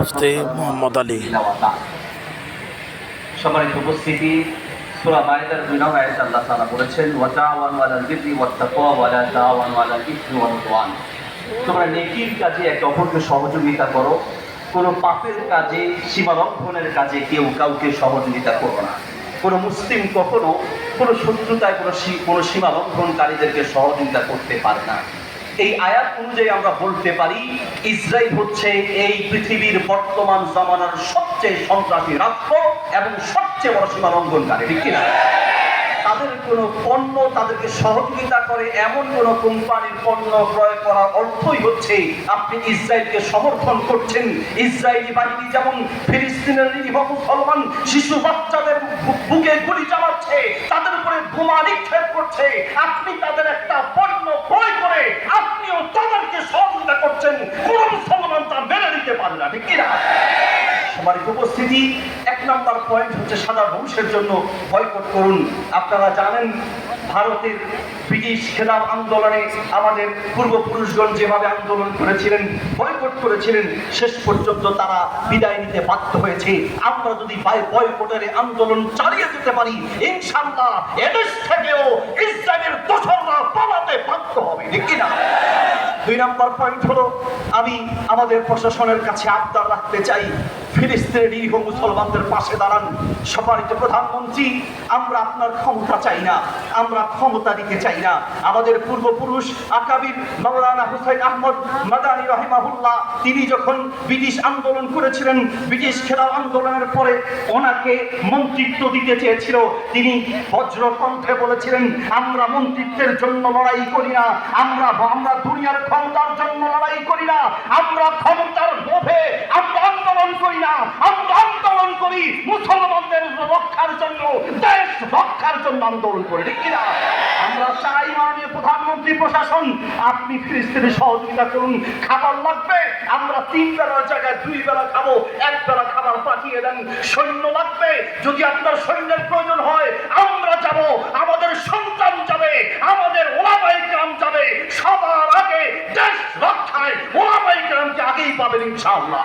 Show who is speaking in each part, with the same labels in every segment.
Speaker 1: মুফতি মোহাম্মদ আলী।
Speaker 2: সম্মানিত উপস্থিতি সূরা মাইদার দুই নম্বর আয়াতে আল্লাহ তাআলা বলেছেন ওয়া তাআওয়ানু আলাল বিররি ওয়াত তাকওয়া ওয়া লা তাআওয়ানু আলাল ইসমি ওয়াল উদওয়ান। তোমরা নেকির কাজে একে অপরকে সহযোগিতা করো কোনো পাপের কাজে সীমালঙ্ঘনের কাজে কেউ কাউকে সহযোগিতা করো না। কোনো মুসলিম কখনো কোনো শত্রুতায় কোনো সী- কোনো সীমা লঙ্ঘনকারীদেরকে সহযোগিতা করতে পারে না। এই আয়াত অনুযায়ী আমরা বলতে পারি, ইসরায়েল হচ্ছে এই পৃথিবীর বর্তমান জামানার সবচেয়ে সন্ত্রাসী রাষ্ট্র এবং সবচেয়ে বড় সীমা লঙ্ঘনকারী ঠিক কিনা? তাদের কোনো পণ্য তাদেরকে সহযোগিতা করে, এমন কোনো কোম্পানির পণ্য ক্রয় করার অর্থই হচ্ছে আপনি ইসরায়েলকে সমর্থন করছেন। ইসরায়েলি বাহিনী যেমন ফিলিস্তিনের নিরীহ মুসলমান শিশু বাচ্চাদের বুকে গুলি চালাচ্ছে, তাদের উপরে বোমা নিক্ষেপ করছে। আপনি তাদের একটা পণ্য ক্রয় করে আপনিও তাদেরকে সহযোগিতা করছেন কোন মুসলমান তা মেনে নিতে পারে না, ঠিক কিনা? সবার উপস্থিতি, এক নম্বর পয়েন্ট হচ্ছে সাদা বংশের জন্য বয়কট করুন। আপনারা জানেন, ভারতের ব্রিটিশ খেলাফ আন্দোলনে আমাদের পূর্বপুরুষগণ যেভাবে আন্দোলন করেছিলেন, বয়কট করেছিলেন, শেষ পর্যন্ত তারা বিদায় নিতে বাধ্য হয়েছে। আমরা যদি বয়কটের আন্দোলন চালিয়ে যেতে পারি ইনশাল্লাহ এদেশ থেকেও ইসলামের দোসররা পালাতে বাধ্য হবে কিনা? দুই নম্বর পয়েন্ট হলো আমি আমাদের প্রশাসনের কাছে আবদার রাখতে চাই। ফিলিস্তিনের নিরীহ মুসলমানদের পাশে দাঁড়ান। সম্মানিত প্রধানমন্ত্রী, আমরা আপনার ক্ষমতা চাই না। আমরা ক্ষমতা দিতে চাই না। আমাদের পূর্বপুরুষ আকাবির মৌলানা হুসাইন আহমদ মাদানী রহিমাহুল্লাহ, তিনি যখন ব্রিটিশ আন্দোলন করেছিলেন, ব্রিটিশ খেলাফ আন্দোলনের পরে ওনাকে মন্ত্রিত্ব দিতে চেয়েছিল। তিনি বজ্র কণ্ঠে বলেছিলেন, আমরা মন্ত্রিত্বের জন্য লড়াই করি না। আমরা আমরা দুনিয়ার ক্ষমতার জন্য লড়াই করি না। আমরা ক্ষমতার লোভে আন্দোলন করি না। আমরা আন্দোলন করি। মুসলমানদের রক্ষার জন্য, দেশ রক্ষার জন্য আন্দোলন করি, ঠিক কিনা? আমরা চাই মাননীয় প্রধানমন্ত্রী প্রশাসন, আপনি ফিলিস্তিনে সহযোগিতা করুন। খাবার লাগবে, আমরা তিন বেলার জায়গায় দুই বেলা খাব, এক বেলা খাবার পাঠিয়ে দেন। সৈন্য লাগবে, যদি আপনার সৈন্যের প্রয়োজন হয়, আমরা যাব, আমাদের সন্তান যাবে, আমাদের ওলামাই গ্রাম যাবে। সবার আগে দেশ রক্ষায় ওলামাই গ্রামকে আগেই পাবেন ইনশাআল্লাহ।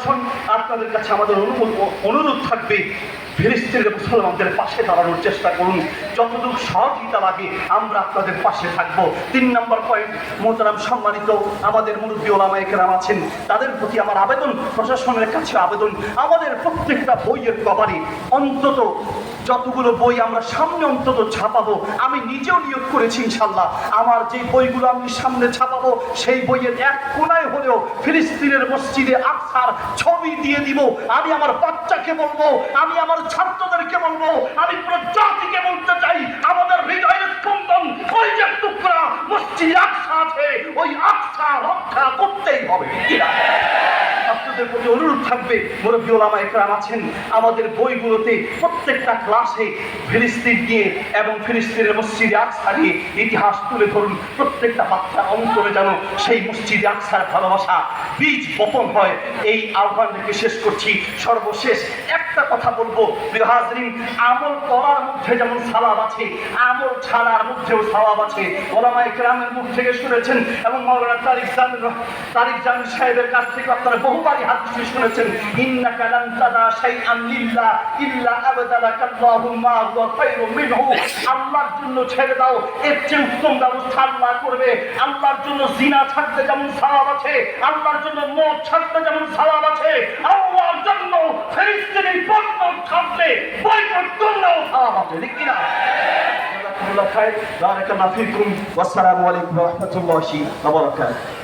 Speaker 2: প্রশাসন আপনাদের কাছে আমাদের অনুরোধ অনুরোধ থাকবে, ফিলিস্তিনের মুসলমানদের পাশে দাঁড়ানোর চেষ্টা করুন। যতদূর সহযোগিতা লাগে, আমরা আপনাদের পাশে থাকব। তিন নম্বর পয়েন্ট মোহতারাম সম্মানিত আমাদের মুরব্বী ওলামা কেরাম আছেন। তাদের প্রতি আমার আবেদন, প্রশাসনের কাছে আবেদন। আমাদের প্রত্যেকটা বইয়ের কভারে অন্তত যতগুলো বই আমরা সামনে অন্তত ছাপাবো, আমি নিজেও নিয়োগ করেছি ইনশাল্লাহ। আমার যে বইগুলো আমি সামনে ছাপাবো, সেই বইয়ের এক কোনায় হলেও ফিলিস্তিনের মসজিদে আকসার ছবি দিয়ে দিব। আমি আমার বাচ্চাকে বলব, আমি আমার ছাত্রদেরকে বলব, আমি পুরো জাতিকে বলতে চাই, আমাদের হৃদয়ের স্পন্দন ওই যে টুকরা মসজিদ আকসা আছে, ওই আকসা রক্ষা করতেই হবে। আপনাদের প্রতি অনুরোধ থাকবে, মুরব্বী ওলামা একরাম আছেন, আমাদের বইগুলোতে প্রত্যেকটা ক্লাসে ফিলিস্তিন নিয়ে এবং ফিলিস্তিনের মসজিদে আকসা নিয়ে ইতিহাস তুলে ধরুন, প্রত্যেকটা বাচ্চা অন্তরে যেন সেই মসজিদে আকসার ভালোবাসা বীজ বপন হয়। এই আহ্বান শেষ করছি সর্বশেষ একটা কথা বলব। হাজরিন, আমল করার মধ্যে যেমন সালাব আছে, আমল ছাড়ার মধ্যেও সালাব আছে। ওলামা মুখ থেকে শুনেছেন এবং মাওলানা তারিক জামির তারিক জামির সাহেবের কাছ থেকে আপনারা বহুবারই হাদিস শুনেছেন, ইন্নাকা লান তাদা শাইআন লিল্লাহ ইল্লা মিনহু। আল্লাহর জন্য ছেড়ে দাও, এর চেয়ে উত্তম ব্যবস্থা আল্লাহ করবে। আল্লাহর জন্য জিনা ছাড়তে যেমন সওয়াব আছে, আল্লাহর জন্য মদ ছাড়তে যেমন সালাম আছে, আল্লাহর জন্য ফিলিস্তিনি পণ্য ছাড়তে বৈঠক করলেও সালাম আছে, ঠিক কিনা? জাযাকুমুল্লাহ খায়র বারাকাল্লাহু ফিকুম ওয়াসসালামু আলাইকুম ওয়া রাহমাতুল্লাহি ওয়া বারাকাতুহু।